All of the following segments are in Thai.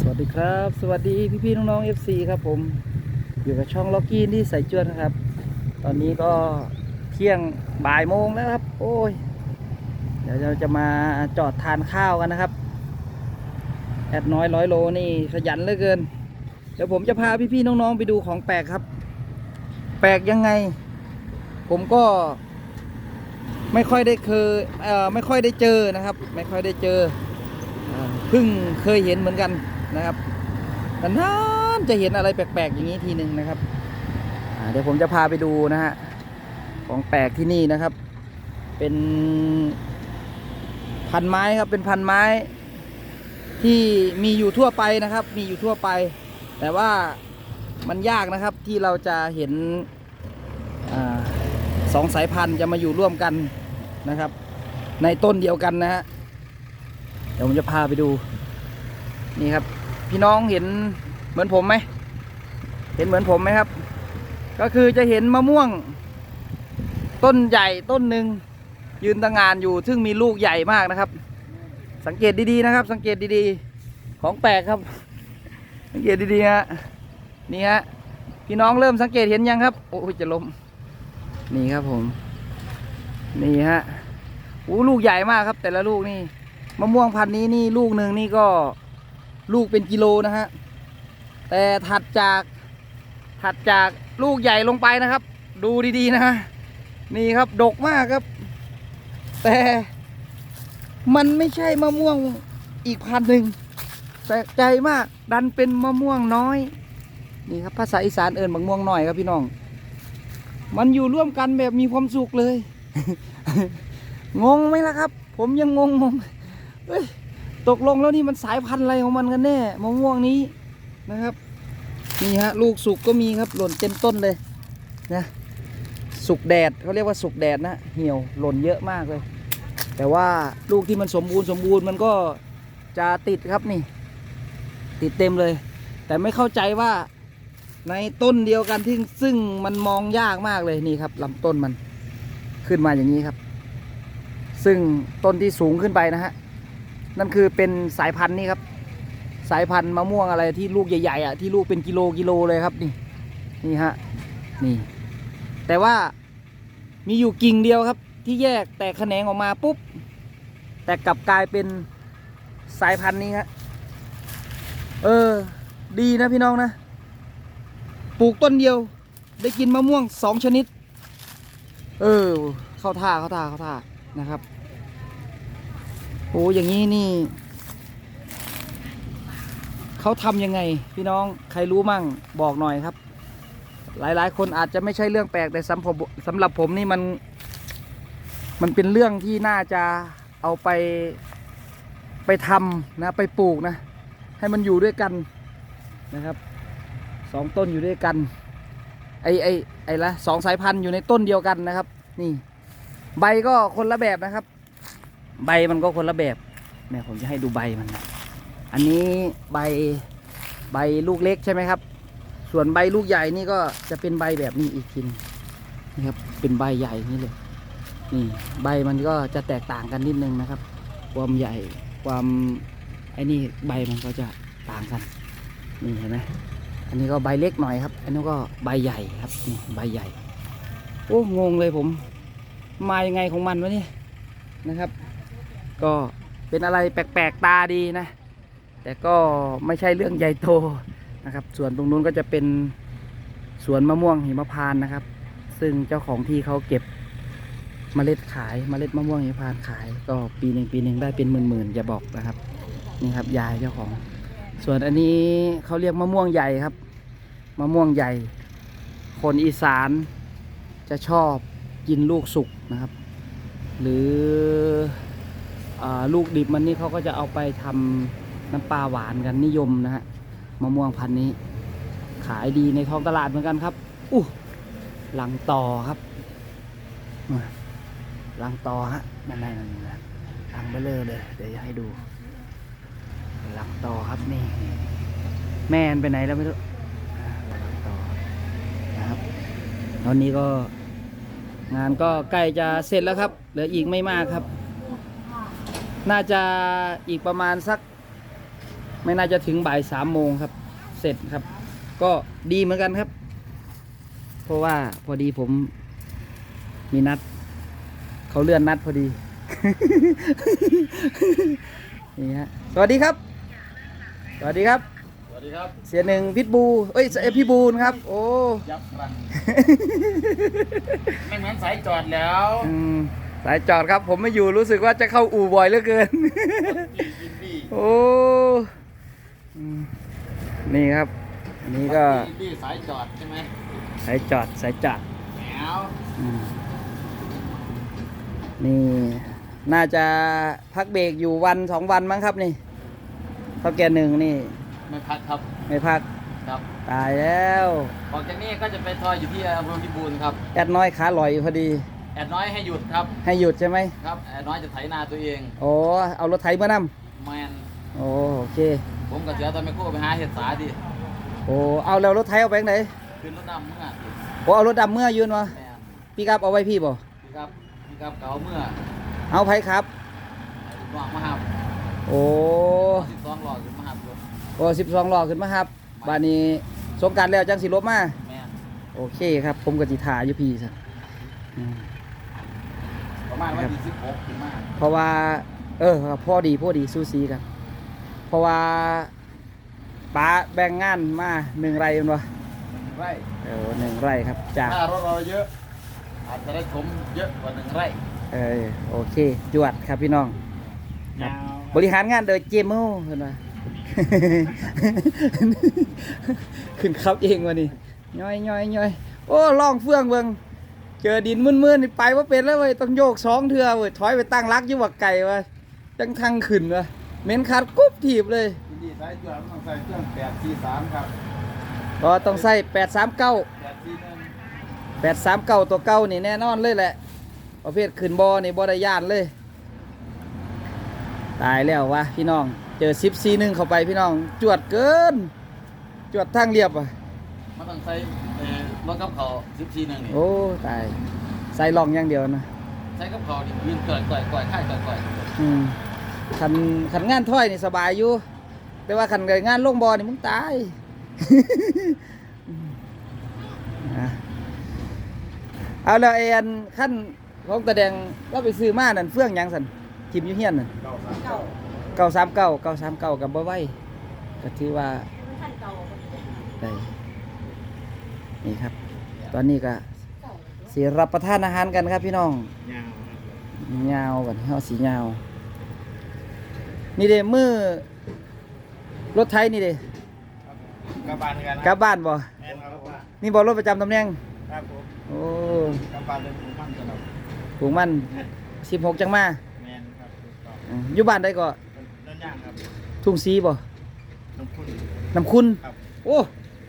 สวัสดีครับ สวัสดีพี่พี่ๆน้องๆ FC ครับผม อยู่กับช่องล็อกกี้ที่ใส่จวนนะครับ ตอนนี้ก็เที่ยงบ่ายโมงแล้วครับ โอ้ย เดี๋ยวเราจะมาจอดทานข้าวกันนะครับ แอดน้อยร้อยโลนี่ขยันเหลือเกิน เดี๋ยวผมจะพาพี่พี่ๆน้องๆ ไปดูของแปลกครับ แปลกยังไง ผมก็ไม่ค่อยได้เคยเอ่อไม่ค่อยได้เจอนะครับ ไม่ค่อยได้เจอเพิ่งเคยเห็นเหมือนกัน นะครับนานจะเห็นอะไรแปลกๆอย่างนี้ทีหนึ่งนะครับเดี๋ยวผมจะพาไปดูนะฮะของแปลกที่นี่นะครับ เป็นพันไม้ครับเป็นพันไม้ที่มีอยู่ทั่วไปนะครับ มีอยู่ทั่วไป แต่ว่ามันยากนะครับที่เราจะเห็นอสองสายพันธุ์จะมาอยู่ร่วมกันนะครับ ในต้นเดียวกันนะฮะเดี๋ยวผมจะพาไปดู นี่ครับ พี่น้องเห็นเหมือนผมไหมเห็นเหมือนผมไหมครับ ก็คือจะเห็นมะม่วง ต้นใหญ่ต้นหนึ่งยืนตะงงานอยู่ ซึ่งมีลูกใหญ่มากนะครับ สังเกตดีๆนะครับ สังเกตดีๆของแปลกครับ สังเกตดีๆฮะนี่ฮะพี่น้องเริ่มสังเกตเห็นยังครับโอ้ยจะล้มนี่ครับผม นี่ฮะโอ้ลูกใหญ่มากครับ แต่ละลูกนี่มะม่วงพันธุ์นี้นี่ลูกหนึ่งนี่ก็ ลูกเป็นกิโลนะฮะ แต่ถัดจากถัดจากลูกใหญ่ลงไปนะครับ ดูดีๆนะฮะ นี่ครับดกมากครับ แต่มันไม่ใช่มะม่วงอีกพันหนึ่งแปลกใจมากดันเป็นมะม่วงน้อย นี่ครับภาษาอีสานเอิญมะม่วงน้อยครับพี่น้อง มันอยู่ร่วมกันแบบมีความสุขเลย งงไหมล่ะครับ ผมยังงงงงเอ้ย ตกลงแล้วนี่มันสายพันธุ์อะไรของมันกันแน่มะม่วงนี้นะครับนี่ฮะลูกสุกก็มีครับหล่นเต็มต้นเลยนะสุกแดดเขาเรียกว่าสุกแดดนะเหี่ยวหล่นเยอะมากเลย แต่ว่าลูกที่มันสมบูรณ์สมบูรณ์มันก็จะติดครับนี่ ติดเต็มเลย แต่ไม่เข้าใจว่าในต้นเดียวกันที่ซึ่งมันมองยากมากเลยนี่ครับลำต้นมันขึ้นมาอย่างนี้ครับ ซึ่งต้นที่สูงขึ้นไปนะฮะ นั่นคือเป็นสายพันธุ์นี่ครับ สายพันธุ์มะม่วงอะไรที่ลูกใหญ่ๆอะที่ลูกเป็นกิโลกิโลเลยครับนี่นี่ฮะนี่ แต่ว่ามีอยู่กิ่งเดียวครับ ที่แยกแตกแขนงออกมาปุ๊บ แต่กลับกลายเป็นสายพันธุ์นี้ฮะเออ ดีนะพี่น้องนะ ปลูกต้นเดียว ได้กินมะม่วงสองชนิด เออ เข้าท่าเข้าท่าเข้าท่านะครับ โอ้อย่างนี้นี่ เขาทำยังไง พี่น้องใครรู้มั่งบอกหน่อยครับ หลายๆ คนอาจจะไม่ใช่เรื่องแปลกแต่สำผมสำหรับผมนี่มัน มันเป็นเรื่องที่น่าจะเอาไปไปทำนะไปปลูกนะ ให้มันอยู่ด้วยกันนะครับสองต้นอยู่ด้วยกัน ไอไอไอละสองสายพันธุ์อยู่ในต้นเดียวกันนะครับ นี่ ใบก็คนละแบบนะครับ ใบมันก็คนละแบบเนี่ยผมจะให้ดูใบมันนะอันนี้ใบใบลูกเล็กใช่ไหมครับ ส่วนใบลูกใหญ่นี่ก็จะเป็นใบแบบนี้อีกทีนนี่ครับเป็นใบใหญ่นี่เลยนี่ใบมันก็จะแตกต่างกันนิดนึงนะครับ ความใหญ่ความไอ้นี่ใบมันก็จะต่างกันนี่เห็นไหมอันนี้ก็ใบเล็กหน่อยครับ อันนี้ก็ใบใหญ่ครับนี่ใบใหญ่โอ้งงเลยผม มายังไงของมันวะเนี่ยนะครับ ก็เป็นอะไรแปลกๆตาดีนะ แต่ก็ไม่ใช่เรื่องใหญ่โตนะครับ ส่วนตรงนู้นก็จะเป็นสวนมะม่วงหิมพานต์นะครับ ซึ่งเจ้าของที่เขาเก็บเมล็ดขายเมล็ดมะม่วงหิมพานต์ขาย ก็ปีหนึ่งปีหนึ่งได้เป็นหมื่นๆอย่าบอกนะครับ นี่ครับยายเจ้าของ ส่วนอันนี้เขาเรียกมะม่วงใหญ่ครับมะม่วงใหญ่ คนอีสานจะชอบกินลูกสุกนะครับ หรือ ลูกดิบมันนี่เขาก็จะเอาไปทำน้ำปลาหวานกันนิยมนะฮะมะม่วงพันธุ์นี้ ขายดีในท้องตลาดเหมือนกันครับอู้หลังต่อครับหลังต่อฮะนั่นนั่นนั่นนั่นหลังเบลอเลยเดี๋ยวจะให้ดูหลังต่อครับนี่ แม่นไปไหนแล้วไม่รู้หลังต่อนะครับตอนนี้ก็งานก็ใกล้จะเสร็จแล้วครับเหลืออีกไม่มากครับ น่าจะอีกประมาณสัก ไม่น่าจะถึงบ่ายสามโมงครับ เสร็จครับ ก็ดีเหมือนกันครับ เพราะว่าพอดีผมมีนัด เขาเลื่อนนัดพอดีนี่ฮะสวัสดีครับ สวัสดีครับ สวัสดีครับ เสียหนึ่งพิทบูเอ้ยเอ้ยพี่บูนครับ โอ้ยับรังไม่เหมือนสายจอดแล้ว อืม สายจอดครับ ผมไม่อยู่รู้สึกว่าจะเข้าอู่บ่อยเหลือเกินอินดี้โอ้อืมนี่ครับอันนี้ก็อินดี้สายจอดใช่ไหมสายจอดสายจอดแหมวอืมนี่ น่าจะพักเบรกอยู่วันสองวันมั้งครับนี่เท่าแก่หนึ่งนี่ ไม่พักครับ ไม่พักครับตายแล้วออกจากนี้ก็จะไปทอยอยู่ที่อำเภอพิบูลครับแอดน้อยขาลอยอยู่พอดี แอดน้อยให้หยุดครับให้หยุดใช่ไหมครับแอดน้อยจะไถนาตัวเองโอ้เอารถไถมานแมนำโอ้โอเคผมกับเสือตอนไม่คู่ไปหาเห็ดสาดิโอ้เอาแล้วรถไถเอาไปไหนขึ้นรถดำเมื่อโอ้เอารถดำเมื่อยืนวะแมนพี่ครับเอาไว้พี่บ่พี่ครับพี่ครับเก่าเมื่อเอาไผครับหวังมาหับโอ้สิบสองหลอดขึ้นมาหับเลยโอ้สิบสองล้อขึ้นมาครับบานนี้สงกรารแล้วจังสิลบมาแมนโอเคครับ ผมก็จิถ่าอยู่พี่ซะอืม ประมาณวันที่สิบหกถึงมาเพราะว่า เออครับพ่อดีพ่อดีซูซีกันเพราะว่าป้าแบ่งงานมาหนึ่งไร่เป็นวะไร่เออหนึ่งไร่ครับจากถ้ารถเราเยอะ อาจจะได้ถมเยอะกว่าหนึ่งไร่เออโอเค จวดครับพี่น้องครับบริหารงานโดยเจมโม่เห็นไหมขึ้นขับเองวะนี่ย่อยย่อยย่อยโอ้ล่องเฟื่องเบิง เจอดินมึนๆนี่ไปว่าเป็นแล้วเว้ยต้องโยกสองเทือเว้ยถอยไปตั้งรักอยู่ว่าไก่วะจังทางขึ้นวะเหม็นขาดกุ๊บถีบเลยยินดีสายจวดต้องใส่เครื่องแปดสี่สามครับก็ต้องใส่แปดสามเก้าแปดสี่หนึ่งแปดสามเก้าตัวเก้านี่แน่นอนเลยแหละ ประเภทขึ้นบอนี่บอได้ย่านเลย ตายแล้ววะพี่น้อง เจอซิปซีหนึ่งเข้าไปพี่น้อง จวดเกิน จวดทางเรียบอะ มันต้องใส่เอ่อรถกับเขาสิบสี่หนึ่งนี่โอ้ตายใส่ลองอย่างเดียวนะใส่กับเขาดิยืนก่อยก่อยก่อยค่ายก่อยก่อยอืมขันขันงานถ้อยนี่สบายอยู่ แต่ว่าขันเกิดงานลงบอนี่มึงตาย อะเอาแล้วไอ้อันขั้นของตะแดงเราไปซื้อมานั่นเฟื่องหยังสันทิมอยู่เฮียนนั่น เก้าสามเก้าเก้าสามเก้าเก้าสามเก้ากับบ่ไหวก็ถือว่าได้ นี่ครับ ตอนนี้ก็สีรับประทานอาหารกันครับพี่น้องยาวยาวบัดนี้เฮาสียาว นี่เด้มือรถไทยนี่เด้กลับบ้านกันกลับบ้านบ่แม่นครับว่านี่บ่รถประจำตำแหน่งครับผมโอ้กลับบ้านเลยผมมั่นจะเราผูกมัน16จังมาแม่นครับถูกต้องอืมอยู่บ้านได้ก็นั่นย่างครับทุ่งสีบ่น้ำคุณน้ำคุณครับโอ้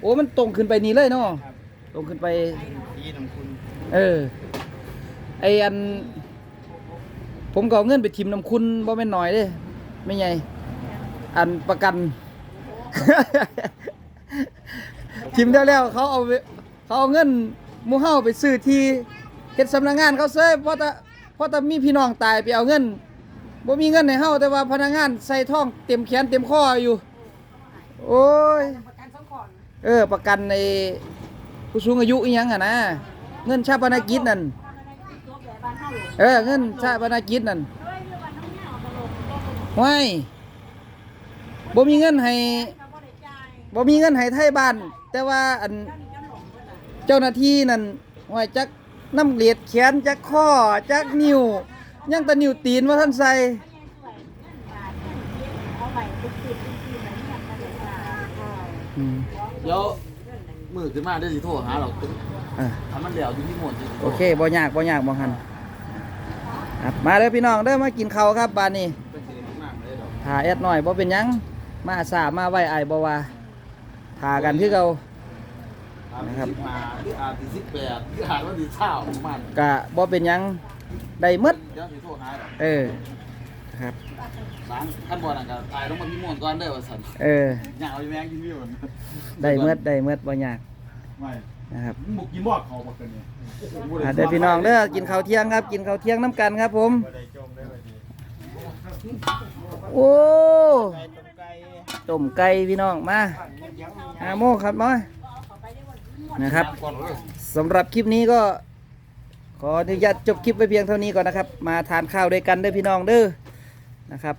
โอ้มันตรงขึ้นไปนี่เลยเนาะ ครับตรงขึ้นไปที่น้ำคุณเออไออัน ผมก็เอาเงินไปทิมน้ำคุณบ่แม่นน้อยเด้ไม่ไงอันประกัน ทิมได้แล้วเขาเอาไปเขาเอาเงินหมู่เฮาไปซื้อที่เฮ็ดสำนักงานเขาเซ้ยเพราะแต่เพราะแต่มีพี่น้องตายไปเอาเงินบ่มีเงินให้เฮาแต่ว่าพนักงานใส่ท่องเต็มแขนเต็มข้ออยู่ โอ้ยประกันสองคนเออประกันใน ผู้สูงอายุยังอะนะเงินชาปนกิจนั่นเออเงินชาปนกิจนั่นว้ายบ่มีเงินให้บ่มีเงินให้ไทยบ้าน แต่ว่าอันเจ้าหน้าที่นั่นว่าจักน้ำเหลียดแขนจักข้อจักนิ้วยังตะนิ้วตีนว่าท่านใส่เดี๋ยว มือขึ้นมาได้สิโทรหาเราอะทำมันเหลวอยู่ที่หมวดสิโอเคบ่ยากบ่ยากบ่หันครับมาเด้อพี่น้องเด้อมากินข้าวครับบ้านนี้เป็นสิริมากเลยดอกถ่าแอดหน่อยบ่เป็นหยังมาสามาไว้ไอ้ายบ่ว่าถ่ากันคือเก่านะครับ มาที่อาที่สิบแปดที่อาว่าที่เช้าประมาณกะบ่เป็นหยังได้หมดเดี๋ยวสิโทรหาดอกเออ ครับหลังขั้นบอลน่ะก็ตายต้องมาพี่ม่วนก่อนเด้อว่าซั่นเออย่างเอาอีแมงกินพี่มันได้หมดได้หมดบ่ยากไม่นะครับหมกกินหมอกเขาบอกกันเนี่ยอะเด้อพี่น้องเด้อกินข้าวเที่ยงครับ กินข้าวเที่ยงน้ำกันครับ ผมบ่ได้จมได้บ่ดีโอ้ไก่ต้มไก่ต้มไก่พี่น้องมาหาโมงครับน้อยนะครับสำหรับคลิปนี้ก็ขออนุญาตจบคลิปไว้เพียงเท่านี้ก่อนนะครับ มาทานข้าวด้วยกันเด้อพี่น้องเด้อ นะครับ